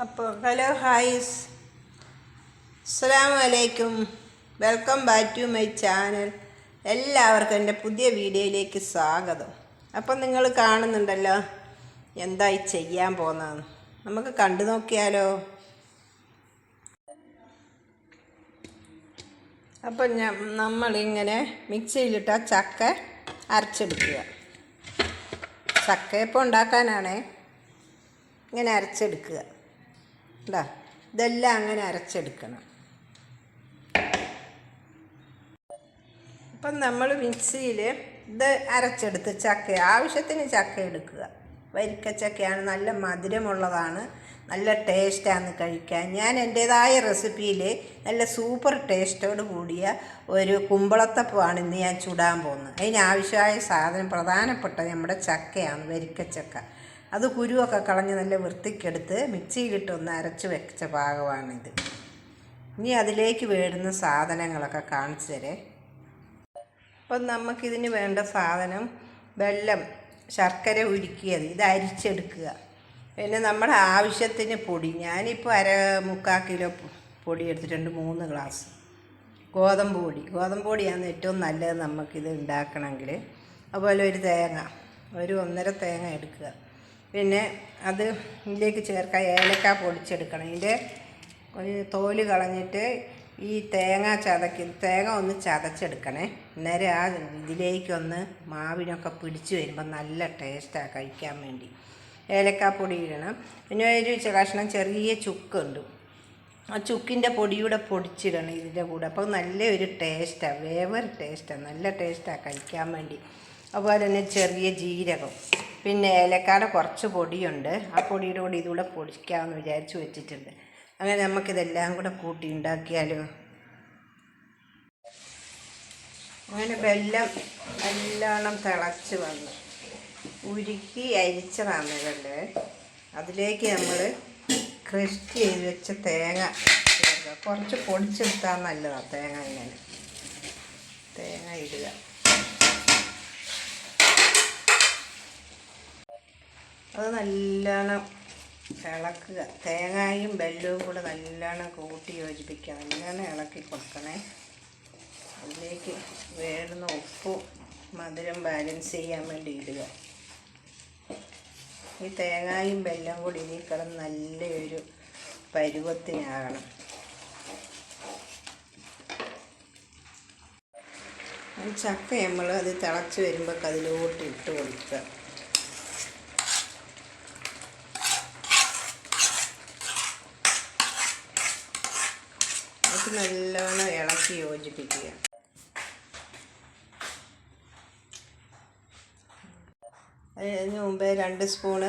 അപ്പോൾ hello hi അസ്സാം വലൈക്കും welcome back to my channel. എല്ലാവർക്കും എന്റെ പുതിയ വീഡിയോയിലേക്ക് സ്വാഗതം. അപ്പം നിങ്ങൾ കാണുന്നുണ്ടല്ലോ എന്തായി ചെയ്യാൻ പോകുന്നതെന്ന്. നമുക്ക് കണ്ടു നോക്കിയാലോ? അപ്പോൾ ഞാൻ നമ്മളിങ്ങനെ മിക്സിയിലിട്ട ചക്ക അരച്ചെടുക്കുക. ചക്കയപ്പം ഉണ്ടാക്കാനാണേ ഇങ്ങനെ അരച്ചെടുക്കുക. ഇതാ ഇതെല്ലാം അങ്ങനെ അരച്ചെടുക്കണം. അപ്പം നമ്മൾ മിക്സിയിൽ ഇത് അരച്ചെടുത്ത് ചക്ക ആവശ്യത്തിന് ചക്ക എടുക്കുക. വരിക്ക ചക്കയാണ് നല്ല മധുരമുള്ളതാണ് നല്ല ടേസ്റ്റാണ് കഴിക്കാൻ. ഞാൻ എന്റെതായ റെസിപ്പിയിൽ നല്ല സൂപ്പർ ടേസ്റ്റോട് കൂടിയ ഒരു കുമ്പളത്തപ്പമാണ് ഇന്ന് ഞാൻ ചുടാൻ പോകുന്നത്. അതിനാവശ്യമായ സാധനം പ്രധാനപ്പെട്ട നമ്മുടെ ചക്കയാണ് വരിക്കച്ചക്ക അത് കുരുവൊക്കെ കളഞ്ഞ് നല്ല വൃത്തിക്കെടുത്ത് മിക്സിയിലിട്ട് ഒന്ന് അരച്ച് വെച്ച പാകമാണിത്. ഇനി അതിലേക്ക് വേണ്ടുന്ന സാധനങ്ങളൊക്കെ കാണിച്ചു തരേ. അപ്പം നമുക്കിതിന് വേണ്ട സാധനം വെള്ളം ശർക്കര ഉരുക്കിയത് ഇത് അരിച്ചെടുക്കുക. പിന്നെ നമ്മുടെ ആവശ്യത്തിന് പൊടി. ഞാനിപ്പോൾ അര മുക്കാൽ കിലോ പൊടി എടുത്തിട്ടുണ്ട് മൂന്ന് ഗ്ലാസ് ഗോതമ്പ് പൊടി. ഗോതമ്പ് പൊടിയാണ് ഏറ്റവും നല്ലത് നമുക്കിത് ഉണ്ടാക്കണമെങ്കിൽ. അതുപോലെ ഒരു തേങ്ങ ഒരു ഒന്നര തേങ്ങ എടുക്കുക. പിന്നെ അത് ഇതിലേക്ക് ചേർക്കാൻ ഏലക്ക പൊടിച്ചെടുക്കണം. ഇതിന്റെ തോൽ കളഞ്ഞിട്ട് ഈ തേങ്ങ ചതക്കി തേങ്ങ ഒന്ന് ചതച്ചെടുക്കണേ. അന്നേരം ആ ഇതിലേക്കൊന്ന് മാവിനൊക്കെ പിടിച്ച് വരുമ്പോൾ നല്ല ടേസ്റ്റാണ് കഴിക്കാൻ വേണ്ടി. ഏലക്കാപ്പൊടി ഇടണം. പിന്നെ ഒരു കഷ്ണം ചെറിയ ചുക്കുണ്ട്. ആ ചുക്കിന്റെ പൊടിയൂടെ പൊടിച്ചിടണം ഇതിന്റെ കൂടെ. അപ്പോൾ നല്ലൊരു ടേസ്റ്റാണ് വേവർ ടേസ്റ്റാണ് നല്ല ടേസ്റ്റാണ് കഴിക്കാൻ വേണ്ടി. അതുപോലെ തന്നെ ചെറിയ ജീരകം. പിന്നെ ഏലക്കാടെ കുറച്ച് പൊടിയുണ്ട്. ആ പൊടിയുടെ കൂടി ഇതുകൂടെ പൊടിക്കാമെന്ന് വിചാരിച്ച് വെച്ചിട്ടുണ്ട്. അങ്ങനെ നമുക്കിതെല്ലാം കൂടെ കൂട്ടി ഉണ്ടാക്കിയാലോ? അങ്ങനെ വെല്ലം നല്ലോണം തിളച്ച് വന്നു. ഉരുക്കി അരിച്ചതാണ് വെല്ലേ അതിലേക്ക് നമ്മൾ ക്രിസ്റ്റ് ചെയ്ത് വെച്ച തേങ്ങ കുറച്ച് പൊടിച്ചെടുത്താൽ നല്ലതാണ് തേങ്ങ ഇങ്ങനെ. തേങ്ങ ഇടുക. അത് നല്ലോണം ഇളക്കുക. തേങ്ങയും വെല്ലവും കൂടെ നല്ലോണം കൂട്ടി യോജിപ്പിക്കുക. നല്ലോണം ഇളക്കി കൊടുക്കണേ. അതിലേക്ക് വേണ്ടുന്ന ഉപ്പും മധുരം ബാലൻസ് ചെയ്യാൻ വേണ്ടി ഇടുക. ഈ തേങ്ങയും വെല്ലം കൂടി ഇതിൽ കിടന്ന് നല്ലൊരു പരുവത്തിനാകണം. ചക്ക നമ്മൾ അത് തിളച്ച് വരുമ്പോൾ അതിലോട്ട് ഇട്ട് കൊടുക്കുക. അത് നല്ലോണം ഇളക്കി യോജിപ്പിക്കുക. അതിന് മുമ്പേ രണ്ട് സ്പൂണ്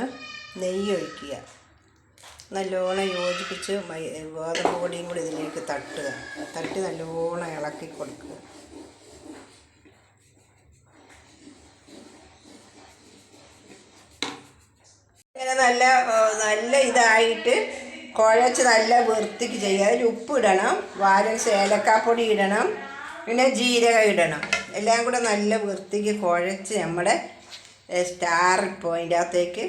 നെയ്യ് ഒഴിക്കുക. നല്ലോണം യോജിപ്പിച്ച് ഗോതമ്പ് പൊടിയും കൂടി ഇതിലേക്ക് തട്ടുക. തട്ടി നല്ലോണം ഇളക്കി കൊടുക്കുക. നല്ല നല്ല ഇതായിട്ട് കുഴച്ച് നല്ല വൃത്തിക്ക് ചെയ്യുക. അതിൽ ഉപ്പ് ഇടണം വാരൻസ് ഏലക്കാപ്പൊടി ഇടണം പിന്നെ ജീരക ഇടണം. എല്ലാം കൂടെ നല്ല വൃത്തിക്ക് കുഴച്ച് നമ്മുടെ സ്റ്റാർ അതിന്റെ അകത്തേക്ക്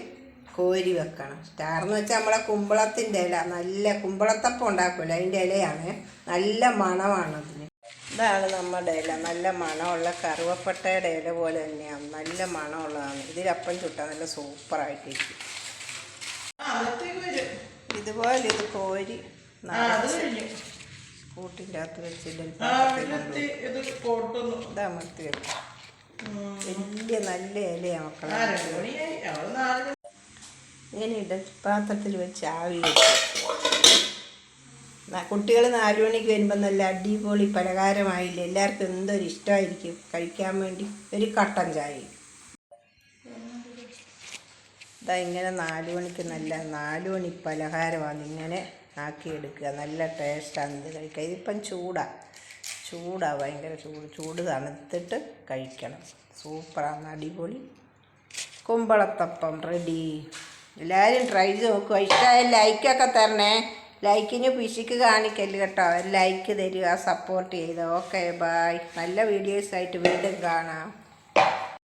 കോരി വെക്കണം. സ്റ്റാർ എന്ന് വെച്ചാൽ നമ്മളെ കുമ്പളത്തിന്റെ ഇല. നല്ല കുമ്പളത്തപ്പം ഉണ്ടാക്കില്ല അതിന്റെ ഇലയാണ്. നല്ല മണമാണ് അതിന്. ഇതാണ് നമ്മുടെ ഇല. നല്ല മണമുള്ള കറുവപ്പട്ടയുടെ ഇല പോലെ തന്നെയാണ്. നല്ല മണമുള്ളതാണ്. ഇതിലപ്പം ചുട്ടാൽ നല്ല സൂപ്പറായിട്ടിരിക്കും. ഇതുപോലെ ഇത് കോരി കൂട്ടിന്റെ അകത്ത് വെച്ചിട്ട് വെക്കും. വലിയ നല്ല ഇലയാണ് മക്കളെ. ഇങ്ങനെ ഇട പാത്രത്തിൽ വെച്ച് ആവി കുട്ടികൾ നാലു മണിക്ക് വരുമ്പോൾ നല്ല അടിപൊളി പലഹാരമായില്ല? എല്ലാവർക്കും എന്തൊരു ഇഷ്ടമായിരിക്കും? കഴിക്കാൻ വേണ്ടി ഒരു കട്ടൻ ചായ ഇതാ ഇങ്ങനെ നാല് മണിക്ക് നല്ല നാല് മണി പലഹാരമാണ് ഇങ്ങനെ ആക്കിയെടുക്കുക. നല്ല ടേസ്റ്റാണ് ഇത് കഴിക്കുക ഇതിപ്പം ചൂടാണ് ചൂടാണ് ഭയങ്കര ചൂട്. ചൂട് തണുത്തിട്ട് കഴിക്കണം. സൂപ്പറാണ് അടിപൊളി. കുമ്പളത്തപ്പം റെഡി എല്ലാവരും ട്രൈ ചെയ്ത് നോക്കുക. ഇഷ്ടമായ ലൈക്കൊക്കെ തരണേ. ലൈക്കിന് പിശിക്ക് കാണിക്കല്ല് കേട്ടോ. ലൈക്ക് തരിക സപ്പോർട്ട് ചെയ്ത്. ഓക്കെ ബായ് നല്ല വീഡിയോസായിട്ട് വീണ്ടും കാണാം.